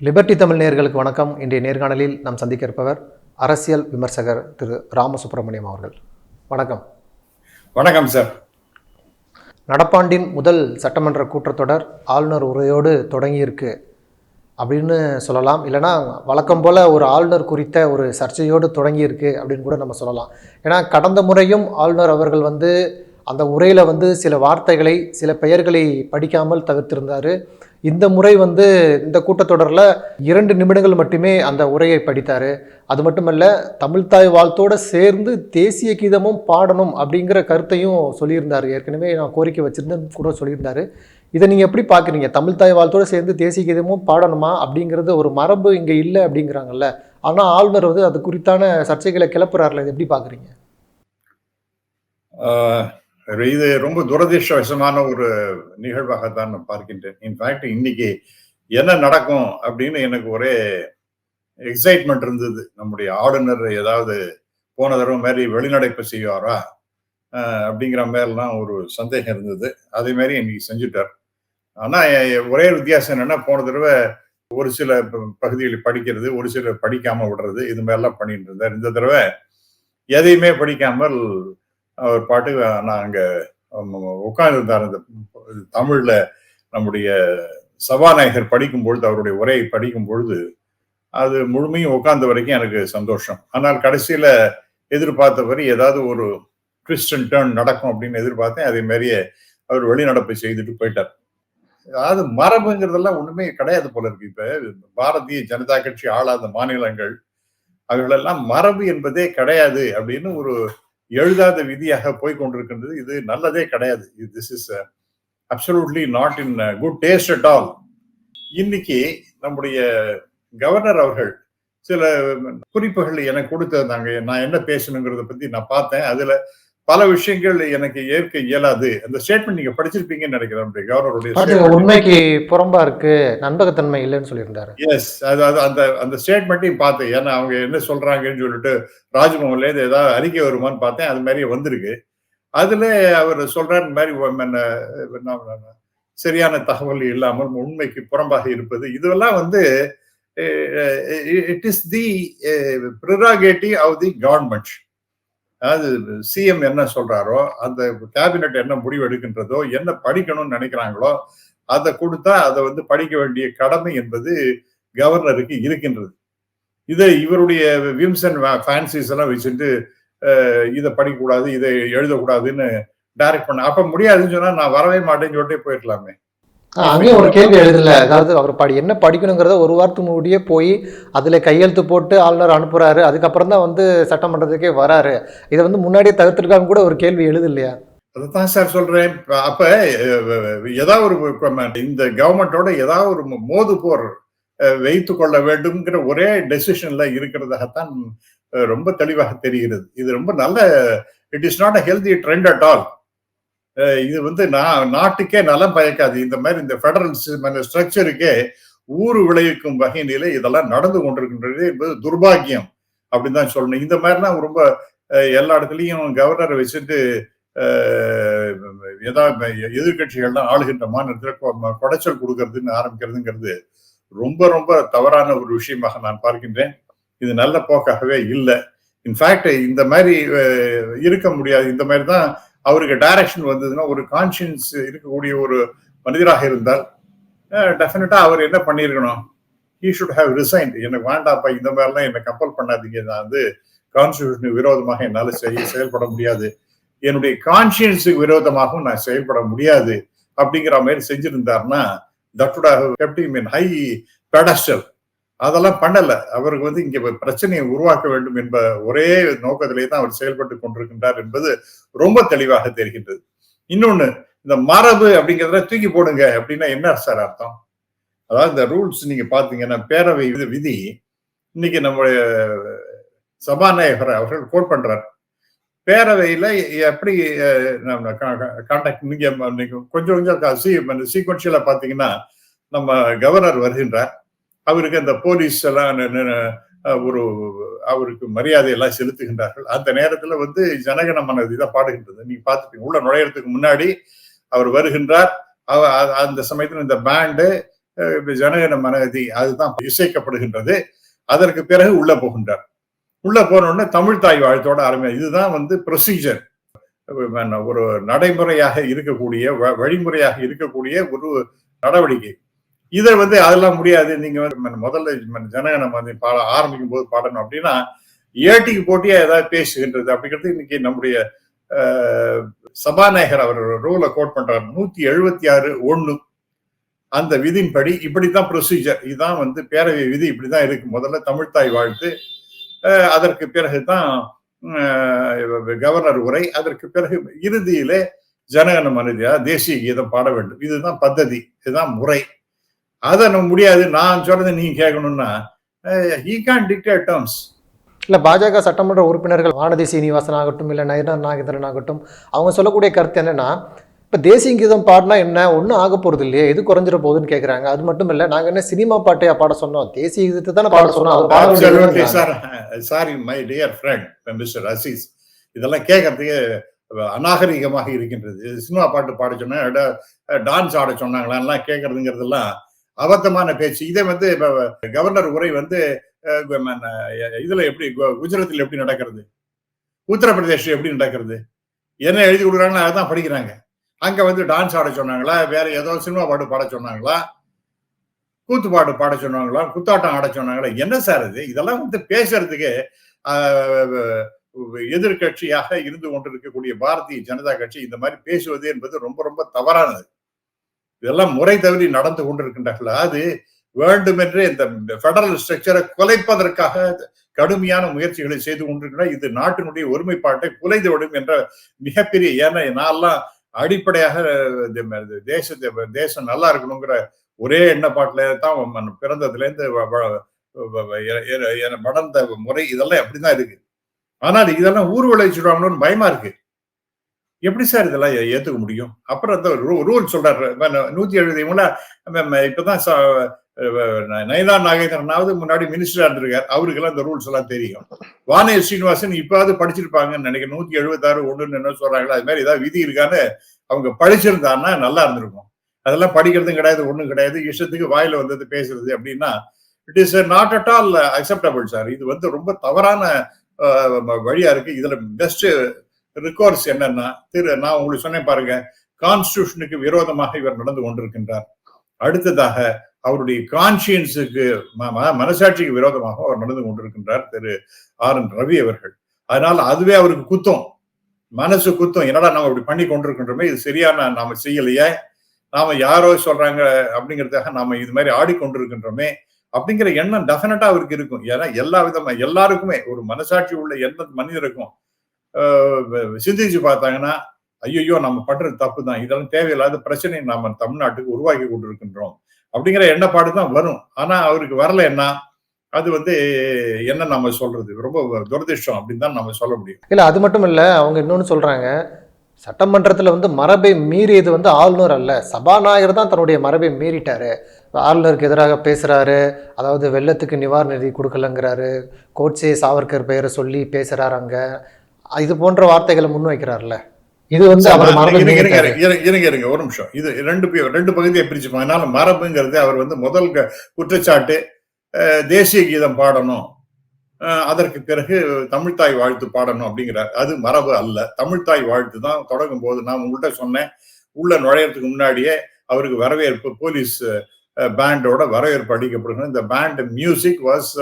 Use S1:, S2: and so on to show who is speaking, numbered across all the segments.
S1: Liberty Tamil நேயர்களுக்கு வணக்கம். இன்றைய நேர்காணலில் நாம் சந்திக்க இருப்பவர் அரசியல் விமர்சகர் திரு ராமசுப்பிரமணியம் அவர்கள். வணக்கம்.
S2: வணக்கம் சார்
S1: நடப்பாண்டின் முதல் சட்டமன்ற கூட்டத்தொடர் ஆளுநர் உரையோடு தொடங்கியிருக்கு அப்படின்னு சொல்லலாம். இல்லைனா வழக்கம் போல் ஒரு ஆளுநர் குறித்த ஒரு சர்ச்சையோடு தொடங்கியிருக்கு அப்படின்னு கூட நம்ம சொல்லலாம். ஏன்னா கடந்த முறையும் ஆளுநர் அவர்கள் வந்து அந்த உரையில் வந்து சில வார்த்தைகளை சில பெயர்களை படிக்காமல் தவிர்த்திருந்தார். இந்த முறை வந்து இந்த கூட்டத்தொடரில் இரண்டு நிமிடங்கள் மட்டுமே அந்த உரையை படித்தார். அது மட்டுமல்ல தமிழ்தாய் வாழ்த்தோடு சேர்ந்து தேசிய கீதமும் பாடணும் அப்படிங்கிற கருத்தையும் சொல்லியிருந்தார். ஏற்கனவே நான் கோரிக்கை வச்சுருந்தேன் கூட சொல்லியிருந்தார். இதை நீங்கள் எப்படி பார்க்குறீங்க தமிழ்தாய் வாழ்த்தோடு சேர்ந்து தேசிய கீதமும் பாடணுமா அப்படிங்கிறது ஒரு மரபு இங்கே இல்லை அப்படிங்கிறாங்கல்ல. ஆனால் ஆளுநர் வந்து அது குறித்தான சர்ச்சைகளை கிளப்புறாருல இது எப்படி பார்க்குறீங்க
S2: இது ரொம்ப துரதிருஷ்டவசமான ஒரு நிகழ்வாகத்தான் நான் பார்க்கின்றேன். இன்ஃபேக்ட் இன்னைக்கு என்ன நடக்கும் அப்படின்னு எனக்கு ஒரே எக்ஸைட்மெண்ட் இருந்தது. நம்முடைய ஆளுநர் ஏதாவது போன தடவை மாதிரி வெளிநடைப்பு செய்வாரா? அப்படிங்கிற மாதிரிலாம் ஒரு சந்தேகம் இருந்தது. அதே மாதிரி இன்னைக்கு செஞ்சுட்டார். ஆனால் ஒரே வித்தியாசம் என்னன்னா போன தடவை ஒரு சில ப- படிக்கிறது ஒரு சில படிக்காம விடுறது இது மாதிரிலாம் பண்ணிட்டு இருந்தார். இந்த தடவை எதையுமே படிக்காமல் அவர் பாட்டு நான் அங்கே உட்கார்ந்துருந்தார். அந்த தமிழில் நம்முடைய சபாநாயகர் படிக்கும் பொழுது அவருடைய உரையை படிக்கும் பொழுது அது முழுமையும் உட்கார்ந்த வரைக்கும் எனக்கு சந்தோஷம். ஆனால் கடைசியில் எதிர்பார்த்தபடி ஏதாவது ஒரு ட்விஸ்ட் அண்ட் டேர்ன் நடக்கும் அப்படின்னு எதிர்பார்த்தேன். அதே மாதிரியே அவர் வெளிநடப்பை செய்துட்டு போயிட்டார். அதாவது மரபுங்கிறதெல்லாம் ஒண்ணுமே கிடையாது போல இருக்கு. இப்ப பாரதிய ஜனதா கட்சி ஆளாத மாநிலங்கள் அவர்களெல்லாம் மரபு என்பதே கிடையாது அப்படின்னு ஒரு எழுதாத விதியாக போய் கொண்டிருக்கின்றது. இது நல்லதே கிடையாது. This is absolutely not in good taste at all இன்னைக்கு நம்முடைய கவர்னர் அவர்கள் சில குறிப்புகள் எனக்கு கொடுத்திருந்தாங்க. நான் என்ன பேசணுங்கிறத பத்தி நான் பார்த்தேன். அதுல பல விஷயங்கள் எனக்கு ஏற்க இயலாது. அந்த ஸ்டேட்மெண்ட் நீங்க படிச்சிருப்பீங்கன்னு நினைக்கிறேன் கவர்னருடைய
S1: உண்மைக்கு புறம்பா இருக்கு நண்பகத்தன்மை இல்லைன்னு சொல்லியிருந்தாரு.
S2: எஸ் அதாவது அந்த அந்த ஸ்டேட்மெண்ட்டையும் பார்த்தேன். ஏன்னா அவங்க என்ன சொல்றாங்கன்னு சொல்லிட்டு ராஜ்பவன்ல இருந்து ஏதாவது அறிக்கை வருமான்னு பார்த்தேன். அது மாதிரி வந்திருக்கு. அதுல அவர் இந்த மாதிரி சரியான தகவல் இல்லாமல் உண்மைக்கு புறம்பாக இருப்பது. இதுவெல்லாம் வந்து it is the prerogative of the government அதாவது சிஎம் என்ன சொல்றாரோ அந்த கேபினெட் என்ன முடிவு எடுக்கின்றதோ என்ன படிக்கணும்னு நினைக்கிறாங்களோ அதை கொடுத்தா அதை வந்து படிக்க வேண்டிய கடமை என்பது கவர்னருக்கு இருக்கின்றது. இதை இவருடைய விம்சன் ஃபேன்சிஸ் எல்லாம் வச்சுட்டு இதை படிக்கக்கூடாது இதை எழுதக்கூடாதுன்னு டைரக்ட் பண்ண அப்ப முடியாதுன்னு சொன்னா நான் வரவே மாட்டேன்னு சொல்லிட்டே போயிடலாமே
S1: அங்கேயும் ஒரு கேள்வி எழுதல. அதாவது அவர் படி என்ன படிக்கணுங்கிறத ஒரு வாரத்துக்கு முன்னாடியே போய் அதில் கையெழுத்து போட்டு ஆளுநர் அனுப்புறாரு. அதுக்கப்புறம் தான் வந்து சட்டமன்றத்துக்கே வராரு. இதை வந்து முன்னாடியே தவிர்த்திருக்காங்க கூட ஒரு கேள்வி எழுது இல்லையா
S2: அதுதான் சார் சொல்றேன். இப்ப அப்ப ஏதாவது ஒரு இந்த கவர்மெண்டோட ஏதாவது ஒரு மோது போர் அஹ், வைத்துக் கொள்ள வேண்டும்ங்கிற ஒரே டெசிஷன்ல இருக்கிறதாகத்தான் ரொம்ப தெளிவாக தெரிகிறது. இது ரொம்ப நல்ல it is not a healthy trend at all இது வந்து நான் நாட்டுக்கே நலம் பயக்காது. இந்த மாதிரி இந்த ஃபெடரல் ஸ்ட்ரக்சருக்கே ஊறு விளைவிக்கும் வகையிலே இதெல்லாம் நடந்து கொண்டிருக்கின்றது என்பது துர்பாக்கியம் அப்படின்னு தான் சொல்லணும். இந்த மாதிரிலாம் ரொம்ப எல்லா இடத்துலையும் கவர்னரை வச்சுட்டு ஏதாவது எதிர்கட்சிகள்லாம் ஆளுகின்ற மாநிலத்தில் குடைச்சல் கொடுக்கறதுன்னு ஆரம்பிக்கிறதுங்கிறது ரொம்ப ரொம்ப தவறான ஒரு விஷயமாக நான் பார்க்கின்றேன். இது நல்ல போக்காகவே இல்லை. இன்ஃபேக்ட் இந்த மாதிரி இருக்க முடியாது. இந்த மாதிரி தான் அவருக்கு டைரக்ஷன் வந்ததுன்னா ஒரு கான்சியன்ஸ் இருக்கக்கூடிய ஒரு மனிதராக இருந்தால் டெஃபினட்டா அவர் என்ன பண்ணியிருக்கணும்? ஹீ ஷுட் ஹேவ் ரிசைன்ட் எனக்கு வேண்டாப்பா இந்த மாதிரிலாம் என்னை கம்பல் பண்ணாதீங்க. நான் வந்து கான்ஸ்டியூஷனுக்கு விரோதமாக என்னால் செய்ய செயல்பட முடியாது. என்னுடைய கான்சியன்ஸுக்கு விரோதமாகவும் நான் செயல்பட முடியாது. அப்படிங்கிற மாதிரி செஞ்சிருந்தாருன்னா தட் ஹை பெடஸ்டல் அதெல்லாம் பண்ணல. அவருக்கு வந்து இங்கே பிரச்சனையை உருவாக்க வேண்டும் என்ப ஒரே நோக்கத்திலே தான் அவர் செயல்பட்டு கொண்டிருக்கின்றார் என்பது ரொம்ப தெளிவாக தெரிகின்றது. இன்னொன்னு இந்த மரபு அப்படிங்கிறத தூக்கி போடுங்க அப்படின்னா என்ன சார் அர்த்தம்? அதாவது இந்த ரூல்ஸ் நீங்க பாத்தீங்கன்னா பேரவை விதி- விதி. இன்னைக்கு நம்முடைய சபாநாயகர் அவர்கள் கோட் பண்றார். பேரவையில எப்படி கான்டாக்ட் நீங்க கொஞ்சம் கொஞ்சம் கொஞ்சம் சீக்வன்ஷியலா பாத்தீங்கன்னா நம்ம கவர்னர் வருகின்றார். அவருக்கு அந்த போலீஸ் எல்லாம் ஒரு அவருக்கு மரியாதை எல்லாம் செலுத்துகின்றார்கள். அந்த நேரத்துல வந்து ஜனகணமன இதான் பாடுகின்றது. நீங்க பார்த்துப்பீங்க. உள்ள நுழையறதுக்கு முன்னாடி அவர் வருகின்றார். அவ- அந்த சமயத்துல இந்த பேண்டு ஜனகன மனதி அதுதான் இசைக்கப்படுகின்றது. அதற்கு பிறகு உள்ள போகின்றார். உள்ள போனோடனே தமிழ் தாய் வாழ்த்தோட ஆரம்பி இதுதான் வந்து ப்ரொசீஜர் ஒரு நடைமுறையாக இருக்கக்கூடிய வ- வழிமுறையாக இருக்கக்கூடிய ஒரு நடவடிக்கை. இதை வந்து அதெல்லாம் முடியாது. நீங்க வந்து ம- முதல்ல ம- ஜனகன மனதி பாட ஆரம்பிக்கும் போது பாடணும் அப்படின்னா ஏட்டிக்கு போட்டியா ஏதாவது பேசுகின்றது. அப்படிங்கிறது இன்னைக்கு நம்முடைய சபாநாயகர் அவர் ரூலை கோட் பண்றாரு. நூத்தி எழுபத்தி ஆறு ஒண்ணு. அந்த விதியின்படி இப்படித்தான் ப்ரொசீஜர் இதுதான் வந்து பேரவை விதி இப்படிதான் இருக்கு. முதல்ல தமிழ்த்தாய் வாழ்த்து. அதற்கு பிறகுதான் கவர்னர் உரை. அதற்கு பிறகு இறுதியிலே ஜனகன மனிதா தேசிய கீதம் பாட வேண்டும். இதுதான் பద్ధதி இதுதான் முறை. அதை நம்ம முடியாது. நான் சொல்றதை நீங்க கேட்கணும்னா ஹீ கான் டிக்டேட் டேர்ம்ஸ்
S1: இல்லை பாஜக சட்டமன்ற உறுப்பினர்கள் வானதி சீனிவாசன் ஆகட்டும் இல்லை நயனா நாகேந்திரன் ஆகட்டும் அவங்க சொல்லக்கூடிய கருத்து என்னன்னா இப்போ தேசிய கீதம் பாடினா என்ன? ஒன்றும் ஆக போகிறது இல்லையே. எது குறைஞ்சிட போகுதுன்னு கேட்குறாங்க அது மட்டும் இல்லை நாங்கள் என்ன சினிமா பாட்டையா பாட சொன்னோம்? தேசிய கீதத்தை தானே பாட சொன்னோம்?
S2: Sir sorry my dear friend mister Aziz இதெல்லாம் கேட்கறதுக்கு அநாகரிகமாக இருக்கின்றது. சினிமா பாட்டு பாட சொன்னா டான்ஸ் ஆட சொன்னாங்களா எல்லாம் கேட்கறதுங்கிறதெல்லாம் அபத்தமான பேச்சு. இதே வந்து இப்ப கவர்னர் உரை வந்து இதுல எப்படி கு- குஜராத்தில் எப்படி நடக்கிறது? உத்தரப்பிரதேஷ் எப்படி நடக்கிறது? என்ன எழுதி கொடுக்குறாங்களோ அதான் படிக்கிறாங்க. அங்க வந்து டான்ஸ் ஆட சொன்னாங்களா? வேற ஏதோ சினிமா பாட்டு பாட சொன்னாங்களா? கூத்து பாட்டு பாட சொன்னாங்களா? குத்தாட்டம் ஆட சொன்னாங்களா? என்ன சார் இது? இதெல்லாம் வந்து பேசுறதுக்கு எதிர்கட்சியாக எதிர்க்கட்சியாக இருந்து கொண்டிருக்கக்கூடிய பாரதிய ஜனதா கட்சி இந்த மாதிரி பேசுவது என்பது ரொம்ப ரொம்ப தவறானது. இதெல்லாம் முறை தவறி நடந்து கொண்டிருக்கின்றார்கள் அது வேண்டுமென்றே இந்த பெடரல் ஸ்ட்ரக்சரை குலைப்பதற்காக கடுமையான முயற்சிகளை செய்து கொண்டிருக்கிற இது நாட்டினுடைய ஒருமைப்பாட்டை குலைந்துவிடும் என்ற மிகப்பெரிய ஏன்னா நான்லாம் அடிப்படையாக இந்த தேசத்தை தேசம் நல்லா இருக்கணுங்கிற ஒரே எண்ணப்பாட்டில தான் பிறந்ததுலேருந்து பிறந்ததுல இருந்து வளர்ந்த முறை இதெல்லாம் அப்படிதான் இருக்கு. ஆனால் இதெல்லாம் ஊர்வலை சொல்லுவாங்களோன்னு பயமா இருக்கு. எப்படி சார் இதெல்லாம் ஏ- ஏத்துக்க முடியும்? அப்புறம் அந்த ரூல் சொல்றாரு. ம- ந- நூத்தி எழுபது மூல இப்பதான் ச- நயனா நாகேந்திரனாவது முன்னாடி மினிஸ்டரா இருந்திருக்காரு. அவருக்கெல்லாம் இந்த ரூல்ஸ் எல்லாம் தெரியும். வானே ஸ்ரீனிவாசன் இப்பாவது படிச்சிருப்பாங்கன்னு நினைக்கிறேன். நூத்தி எழுபத்தாறு ஒண்ணுன்னு என்ன சொல்றாங்களா அது மாதிரி ஏதாவது விதி இருக்கான்னு அவங்க படிச்சிருந்தாங்கன்னா நல்லா இருந்திருக்கும். அதெல்லாம் படிக்கிறதும் கிடையாது ஒண்ணும் கிடையாது. இஷ்டத்துக்கு வாயில வந்தது பேசுறது அப்படின்னா it is not at all acceptable sir இது வந்து ரொம்ப தவறான வழியா இருக்கு. இதுல பெஸ்ட் ரிகார்ட்ஸ் என்னன்னா திரு நான் உங்களுக்கு சொன்னேன் பாருங்க கான்ஸ்டியூஷனுக்கு விரோதமாக இவர் நடந்து கொண்டிருக்கின்றார். அடுத்ததாக அவருடைய கான்சியன்ஸுக்கு மனசாட்சிக்கு விரோதமாக அவர் நடந்து கொண்டிருக்கின்றார் திரு ஆர். என். ரவி அவர்கள். அதனால அதுவே அவருக்கு குத்தம். மனசு குத்தம். என்னடா நம்ம இப்படி பண்ணி கொண்டிருக்கின்றோமே இது சரியான நாம செய்யலையே நாம யாரோ சொல்றாங்க அப்படிங்கிறதுக்காக நாம இது மாதிரி ஆடிக்கொண்டிருக்கின்றோமே அப்படிங்கிற எண்ணம் டெஃபினட்டா அவருக்கு இருக்கும். ஏன்னா எல்லா விதமா எல்லாருக்குமே ஒரு மனசாட்சி உள்ள எந்த மனிதருக்கும். சிந்திச்சு பார்த்தாங்கன்னா ஐயோ நம்ம பண்றது தப்பு தான் இதெல்லாம் தேவையில்லாத பிரச்சனை நாம தமிழ்நாட்டுக்கு உருவாக்கி கொண்டிருக்கின்றோம். அப்படிங்கிற எண்ணப்பாடு தான் வரும். ஆனா அவருக்கு வரலைன்னா அது வந்து என்ன நம்ம சொல்றது? ரொம்ப துரதிர்ஷ்டம் அப்படின்னு தான் நம்ம சொல்ல முடியும்.
S1: இல்லை அது மட்டும் இல்லை அவங்க இன்னொன்று சொல்கிறாங்க சட்டமன்றத்தில் வந்து மரபை மீறியது வந்து ஆளுநர் அல்ல. சபாநாயகர் தான் தன்னுடைய மரபை மீறிட்டாரு. ஆளுநருக்கு எதிராக பேசுகிறாரு அதாவது வெள்ளத்துக்கு நிவாரண நிதி கொடுக்கலங்கிறாரு. கோட்சே சாவர்கர் பெயரை சொல்லி பேசுகிறாரு அங்கே. இது போன்ற வார்த்தைகளை முன்வைக்கிறார்ல. இது வந்து அவர்
S2: இருங்க, இருங்க, ஒரு நிமிஷம். இது ரெண்டு ரெண்டு பகுதியை பிரிச்சுப்போம். அதனால மரபுங்கிறது அவர் வந்து முதல் குற்றச்சாட்டு தேசிய கீதம் பாடணும். அதற்கு பிறகு தமிழ்த்தாய் வாழ்த்து பாடணும் அப்படிங்கிறார். அது மரபு அல்ல. தமிழ்த்தாய் வாழ்த்து தான் தொடங்கும் போது நான் உங்கள்கிட்ட சொன்னேன். உள்ள நுழையறதுக்கு முன்னாடியே அவருக்கு வரவேற்பு போலீஸ் பேண்டோட வரவேற்பு அளிக்கப்படுகிறது. இந்த band music was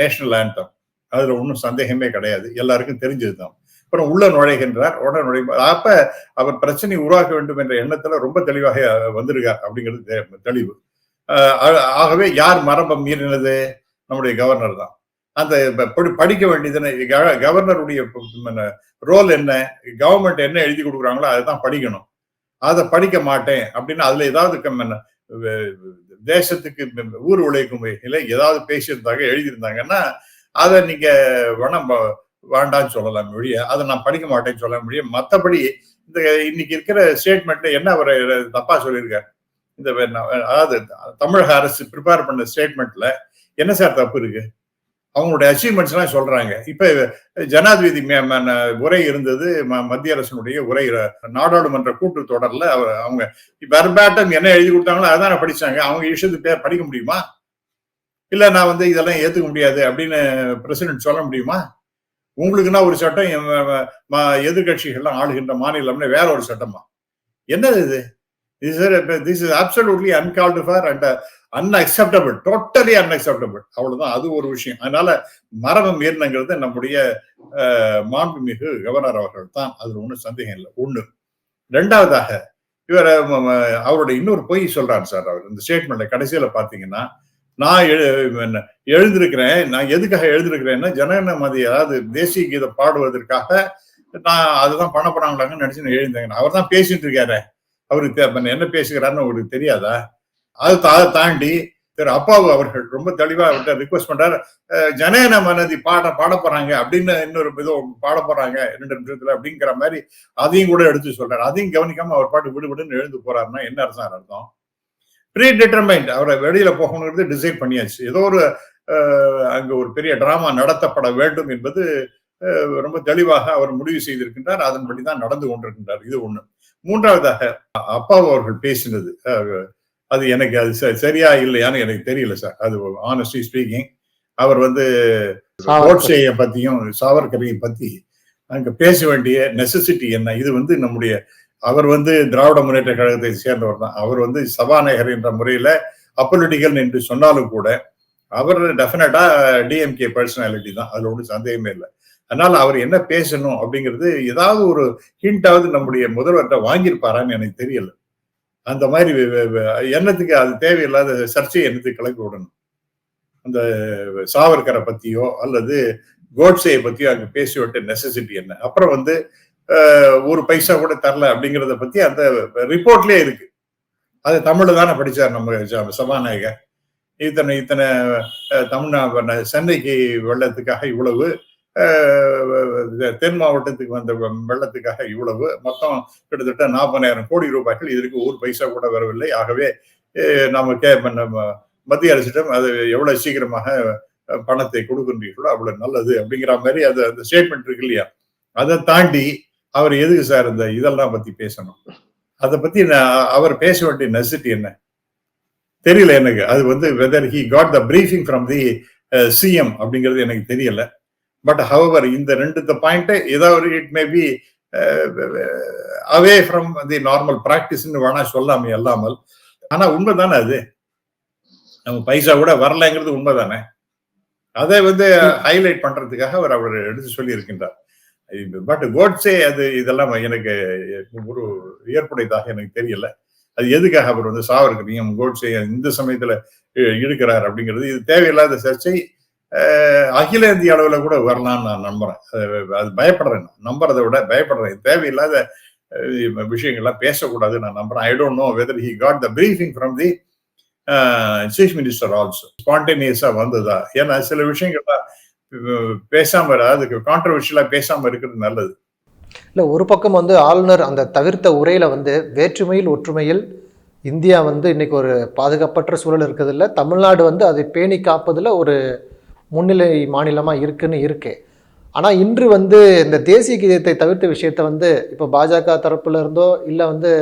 S2: national anthem அதுல ஒன்றும் சந்தேகமே கிடையாது. எல்லாருக்கும் தெரிஞ்சதுதான். அப்புறம் உள்ள நுழைகின்றார். உடனே நுழை அப்ப அவர் பிரச்சனை உருவாக்க வேண்டும் என்ற எண்ணத்துல ரொம்ப தெளிவாக வந்திருக்கார் அப்படிங்கிறது தெ- தெளிவு. ஆகவே யார் மரபம் மீறினது? நம்முடைய கவர்னர் தான். அந்த படி- படிக்க வேண்டியது கவர்னருடைய ரோல் என்ன கவர்மெண்ட் என்ன? எழுதி கொடுக்குறாங்களோ அதுதான் படிக்கணும். அதை படிக்க மாட்டேன் அப்படின்னு அதுல ஏதாவது தேசத்துக்கு ஊர் உழைக்கும் வகையில ஏதாவது பேசியிருந்தாங்க எழுதியிருந்தாங்கன்னா அதை நீங்க வேணாம் வேண்டாம்னு சொல்லலாம் மொழிய அதை நான் படிக்க மாட்டேன்னு சொல்ல முடியும் மற்றபடி இந்த இன்னைக்கு இருக்கிற ஸ்டேட்மெண்ட்ல என்ன அவர் தப்பா சொல்லியிருக்காரு? இந்த வே- அதாவது தமிழக அரசு ப்ரிப்பேர் பண்ண ஸ்டேட்மெண்ட்ல என்ன சார் தப்பு இருக்கு? அவங்களுடைய அச்சீவ்மெண்ட்ஸ் எல்லாம் சொல்றாங்க. இப்ப ஜனாதிபதி உரை இருந்தது ம- மத்திய அரசினுடைய உரை நாடாளுமன்ற கூட்டு தொடர்ல அவர் அவங்க வெர்பேட்டம் என்ன எழுதி கொடுத்தாங்களோ அதான் படிச்சாங்க. அவங்க இஷ்டத்துக்கு படிக்க முடியுமா? இல்ல நான் வந்து இதெல்லாம் ஏத்துக்க முடியாது அப்படின்னு பிரசிடென்ட் சொல்ல முடியுமா? உங்களுக்குன்னா ஒரு சட்டம் எதிர்கட்சிகள்லாம் எதிர்க்கட்சிகள்லாம் ஆளுகின்ற மாநிலம்னு வேற ஒரு சட்டமா? என்னது இது? This is absolutely uncalled for and unacceptable totally unacceptable அவ்வளவுதான் அது ஒரு விஷயம். அதனால மரபம் ஏறினங்கிறது நம்முடைய மாண்புமிகு கவர்னர் அவர்கள் தான். அதுல ஒன்றும் சந்தேகம் இல்லை. ஒண்ணு. ரெண்டாவதாக இவர் அவருடைய இன்னொரு பொய் சொல்றாரு சார் அவர். இந்த ஸ்டேட்மெண்ட்ல கடைசியில பாத்தீங்கன்னா நான் எழு- என்ன, நான் எதுக்காக எழுந்திருக்கிறேன்னா ஜனநமதி அதாவது தேசிய கீதம் பாடுவதற்காக நான் அதுதான் பண்ண போறாங்களாங்கன்னு நினைச்சு நான் அவர் தான் பேசிட்டு இருக்காரு. அவருக்கு என்ன பேசுகிறாருன்னு உங்களுக்கு தெரியாதா? அது தா- அதை தாண்டி திரு அப்பாவு அவர்கள் ரொம்ப தெளிவா அவர்கிட்ட ரிக்வஸ்ட் பண்றாரு. அஹ், ஜனன மனதி பாட பாட போறாங்க அப்படின்னு இன்னொரு இதோ பாட போறாங்க ரெண்டு நிமிஷத்துல அப்படிங்கிற மாதிரி அதையும் கூட எடுத்து சொல்றாரு. அதையும் கவனிக்காம அவர் பாட்டு விடுவிடுன்னு எழுந்து போறாருன்னா என்ன அர்த்தம் அர்த்தம்? ப்ரீ டிட்டர்மைண்ட் அவரை வெளியில போகணுங்கிறது டிசைட் பண்ணியாச்சு. ஏதோ ஒரு அங்க ஒரு பெரிய டிராமா நடத்தப்பட வேண்டும் என்பது ரொம்ப தெளிவாக அவர் முடிவு செய்திருக்கின்றார். அதன்படி தான் நடந்து கொண்டிருக்கின்றார். இது ஒண்ணு. மூன்றாவதாக அப்பா அவர்கள் பேசினது அது எனக்கு அது சரியா இல்லையான்னு எனக்கு தெரியல சார். அது ஆனஸ்டி ஸ்பீக்கிங் அவர் வந்து கோட்சேயை பத்தியும் சாவர்கரையும் பத்தி அங்க பேச வேண்டிய நெசசிட்டி என்ன? இது வந்து நம்முடைய அவர் வந்து திராவிட முன்னேற்ற கழகத்தை சேர்ந்தவர் தான். அவர் வந்து சபாநாயகர் என்ற முறையில அப்பொலிட்டிக்கல் என்று சொன்னாலும் கூட அவர் டெஃபினட்டா டிஎம்கே பர்சனாலிட்டி தான். அதுல ஒன்றும் சந்தேகமே இல்லை. அதனால அவர் என்ன பேசணும் அப்படிங்கிறது ஏதாவது ஒரு ஹிண்டாவது நம்முடைய முதல்வர்கிட்ட வாங்கியிருப்பாரான்னு எனக்கு தெரியல. அந்த மாதிரி எண்ணத்துக்கு அது தேவையில்லாத சர்ச்சையை எண்ணத்துக்கு கிளப்பி விடணும்? அந்த சாவர்கரை பத்தியோ அல்லது கோட்ஸையை பத்தியோ அங்க பேசிவிட்ட நெசசிட்டி என்ன? அப்புறம் வந்து ஒரு பைசா கூட தரல அப்படிங்கிறத பத்தி அந்த ரிப்போர்ட்லயே இருக்கு. அது தமிழ்ல தானே படிச்சார் நம்ம சபாநாயகர். இத்தனை இத்தனை தமிழ்நா சென்னைக்கு வெள்ளத்துக்காக இவ்வளவு தென் மாவட்டத்துக்கு வந்த வெள்ளத்துக்காக இவ்வளவு மொத்தம் கிட்டத்தட்ட நாற்பதாயிரம் கோடி ரூபாய்கள் இதற்கு ஒரு பைசா கூட வரவில்லை. ஆகவே நம்ம கே நம்ம மத்திய அரசிடம் அது எவ்வளவு சீக்கிரமாக பணத்தை கொடுக்கின்றீர்களோ அவ்வளவு நல்லது அப்படிங்கிற மாதிரி அது அந்த ஸ்டேட்மெண்ட் இருக்கு இல்லையா? அதை தாண்டி அவர் எதுக்கு சார் இந்த இதெல்லாம் பத்தி பேசணும்? அதை பத்தி அவர் பேச வேண்டிய நெசிட்டி என்ன? தெரியல எனக்கு. அது வந்து whether he got the briefing from the CM அப்படிங்கிறது எனக்கு தெரியல. பட் ஹவவர் இந்த ரெண்டு பாயிண்ட் ஏதாவது it may be away from the normal ப்ராக்டிஸ்ன்னு வேணா சொல்லாமே அல்லாமல். ஆனா உண்மைதானே அது? நம்ம பைசா கூட வரலைங்கிறது உண்மைதானே? அதை வந்து ஹைலைட் பண்றதுக்காக அவர் அவர் எடுத்து சொல்லி இருக்கின்றார் பட் கோட்ஸே அது இதெல்லாம் எனக்கு ஒரு ஏற்புடையதாக எனக்கு தெரியல. அது எதுக்காக அவர் வந்து சாவர்கரையும் கோட்ஸே இந்த சமயத்துல இ- இழுக்கிறார் அப்படிங்கிறது இது தேவையில்லாத சர்ச்சை. அகில இந்திய அளவுல கூட வரலாம்னு நான் நம்புறேன். அது- அது பயப்படுறேன் நம்புறதை விட பயப்படுறேன். தேவையில்லாத விஷயங்கள்லாம் பேசக்கூடாது நான் நம்புறேன். I don't know whether he got the briefing from the chief minister also ஸ்பான்டேனியஸா வந்ததா? ஏன்னா சில விஷயங்கள்லாம் பேசாம அதுக்கு கான்ட்ரவர்ஷியலா பேசாம இருக்கிறது நல்லது.
S1: இல்லை ஒரு பக்கம் வந்து ஆளுநர் அந்த தவிர்த்த உரையில வந்து வேற்றுமையில் ஒற்றுமையில் இந்தியா வந்து இன்னைக்கு ஒரு பாதுகாப்பற்ற சூழல் இருக்கிறதுல தமிழ்நாடு வந்து அதை பேணி காப்பதில் ஒரு முன்னிலை மாநிலமாக இருக்குன்னு இருக்கு. ஆனால் இன்று வந்து இந்த தேசிய கீதத்தை தவிர்த்த விஷயத்தை வந்து இப்போ பாஜக தரப்புல இருந்தோ இல்லை வந்து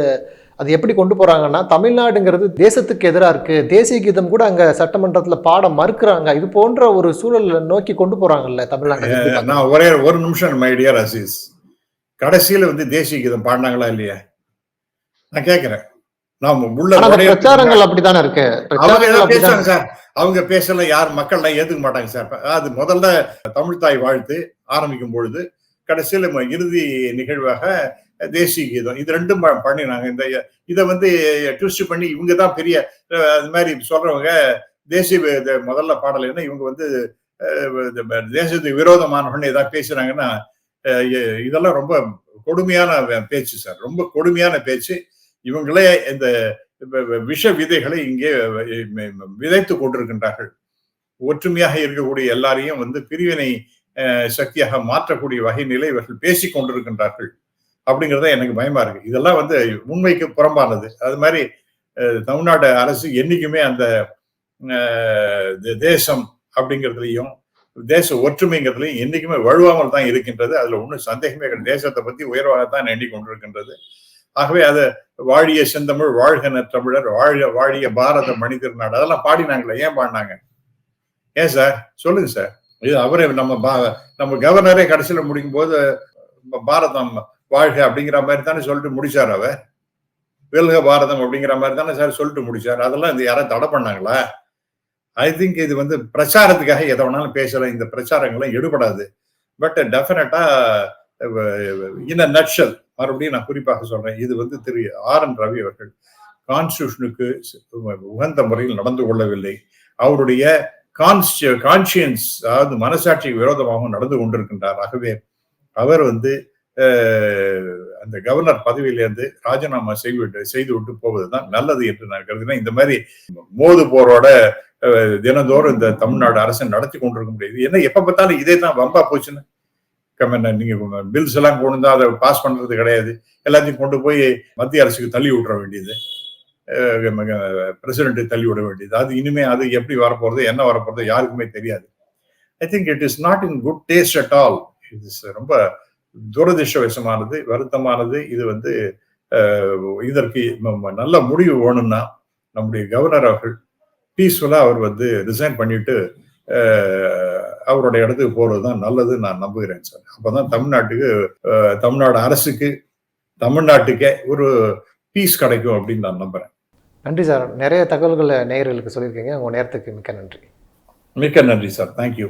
S1: அது எப்படி கொண்டு போகிறாங்கன்னா தமிழ்நாடுங்கிறது தேசத்துக்கு எதிராக இருக்குது தேசிய கீதம் கூட அங்கே சட்டமன்றத்தில் பாட மறுக்கிறாங்க. இது போன்ற ஒரு சூழலை நோக்கி கொண்டு போகிறாங்கல்ல தமிழ்நாடு?
S2: நான் ஒரே ஒரு நிமிஷம் மை டியர் அசீஸ் கடைசியில வந்து தேசிய கீதம் பாடினாங்களா இல்லையா? நான் கேக்குறேன் நான் உள்ள
S1: பிரச்சாரங்கள் அப்படித்தானே இருக்கு?
S2: பேசுறாங்க சார். அவங்க பேசல யார் மக்கள்லாம் ஏத்துக்க மாட்டாங்க சார். அது முதல்ல தமிழ் தாய் வாழ்த்து ஆரம்பிக்கும் பொழுது கடைசியில இறுதி நிகழ்வாக தேசிய கீதம். இது ரெண்டும் ப- பண்ணினாங்க. இந்த இதை வந்து ட்விஸ்ட் பண்ணி இவங்க தான் பெரிய அது மாதிரி சொல்றவங்க தேசிய முதல்ல பாடலைன்னா இவங்க வந்து தேசத்துக்கு விரோதமானவன்னு ஏதாவது பேசுறாங்கன்னா இதெல்லாம் ரொம்ப கொடுமையான பேச்சு சார். ரொம்ப கொடுமையான பேச்சு. இவங்களே இந்த விஷ விதைகளை இங்கே விதைத்து கொண்டிருக்கின்றார்கள். ஒற்றுமையாக இருக்கக்கூடிய எல்லாரையும் வந்து பிரிவினை சக்தியாக மாற்றக்கூடிய வகையிலே இவர்கள் பேசிக் கொண்டிருக்கின்றார்கள். அப்படிங்கிறத எனக்கு பயமா இருக்கு. இதெல்லாம் வந்து உண்மைக்கு புறம்பானது. அது மாதிரி தமிழ்நாடு அரசு என்றைக்குமே அந்த தேசம் அப்படிங்கிறதுலையும் தேச ஒற்றுமைங்கிறதுலையும் என்றைக்குமே வலுவாமல் தான் இருக்கின்றது. அதுல ஒன்றும் சந்தேகமே கிடையாது. தேசத்தை பத்தி உயர்வாகத்தான் எண்ணிக்கொண்டிருக்கின்றது ஆகவே அது வாழிய செந்தமிழ் வாழ்க தமிழர் வாழிய வாழிய பாரத மனிதர் நாடு. அதெல்லாம் பாடினாங்களே. ஏன் பாடினாங்க? ஏன் சார்? சொல்லுங்க சார். இது அவரே நம்ம பா- நம்ம கவர்னரே கடைசியில் முடிக்கும் போது பாரதம் வாழ்க அப்படிங்கிற மாதிரி தானே சொல்லிட்டு முடிச்சார் அவர். வெல்க பாரதம் அப்படிங்கிற மாதிரி தானே சார் சொல்லிட்டு முடிச்சார். அதெல்லாம் இந்த யாரும் தடை பண்ணாங்களா? ஐ திங்க் இது வந்து பிரச்சாரத்துக்காக எதை வேணாலும் பேசலாம். இந்த பிரச்சாரங்கள்லாம் எடுபடாது. பட் டெஃபினட்டா இந்த நட்சல் மறுபடியும் நான் குறிப்பாக சொல்றேன். இது வந்து திரு ஆர் என் ரவி அவர்கள் கான்ஸ்டியூஷனுக்கு உகந்த முறையில் நடந்து கொள்ளவில்லை. அவருடைய கான்ஸ்டிய கான்சியன்ஸ் அதாவது மனசாட்சிக்கு விரோதமாகவும் நடந்து கொண்டிருக்கின்றார். ஆகவே அவர் வந்து அந்த கவர்னர் பதவியிலேருந்து ராஜினாமா செய்து செய்து விட்டு போவதுதான் நல்லது என்று நான் கருதுகிறேன். இந்த மாதிரி மோது போரோட தினந்தோறும் இந்த தமிழ்நாடு அரசு நடத்தி கொண்டிருக்க முடியாது. ஏன்னா எப்ப பார்த்தாலும் இதே தான் வம்பா போச்சுன்னு. கம்ம- நீங்க பில்ஸ் எல்லாம் கொண்டு வந்து அதை பாஸ் பண்றது கிடையாது. எல்லாத்தையும் கொண்டு போய் மத்திய அரசுக்கு தள்ளி விட்டுற வேண்டியது. பிரசிடென்ட் தள்ளி விட வேண்டியது. அது இனிமே அது எப்படி வரப்போறது என்ன வரப்போறது யாருக்குமே தெரியாது. I think it is not in good taste at all it is ரொம்ப துரதிருஷ்டவசமானது வருத்தமானது. இது வந்து இதற்கு நல்ல முடிவு வேணும்னா நம்முடைய கவர்னர் அவர்கள் பீஸ்ஃபுல்லா அவர் வந்து ரிசைன் பண்ணிட்டு அவருடைய இடத்துக்கு போறது தான் நல்லது நான் நம்புகிறேன் சார் அப்பதான் தமிழ்நாட்டுக்கு அஹ், தமிழ்நாடு அரசுக்கு தமிழ்நாட்டுக்கே ஒரு பீஸ் கிடைக்கும் அப்படின்னு நான் நம்புறேன்.
S1: நன்றி சார் நிறைய தகவல்களை நேயர்களுக்கு சொல்லியிருக்கீங்க. உங்கள் நேரத்துக்கு மிக்க நன்றி.
S2: மிக்க நன்றி சார் தேங்க்யூ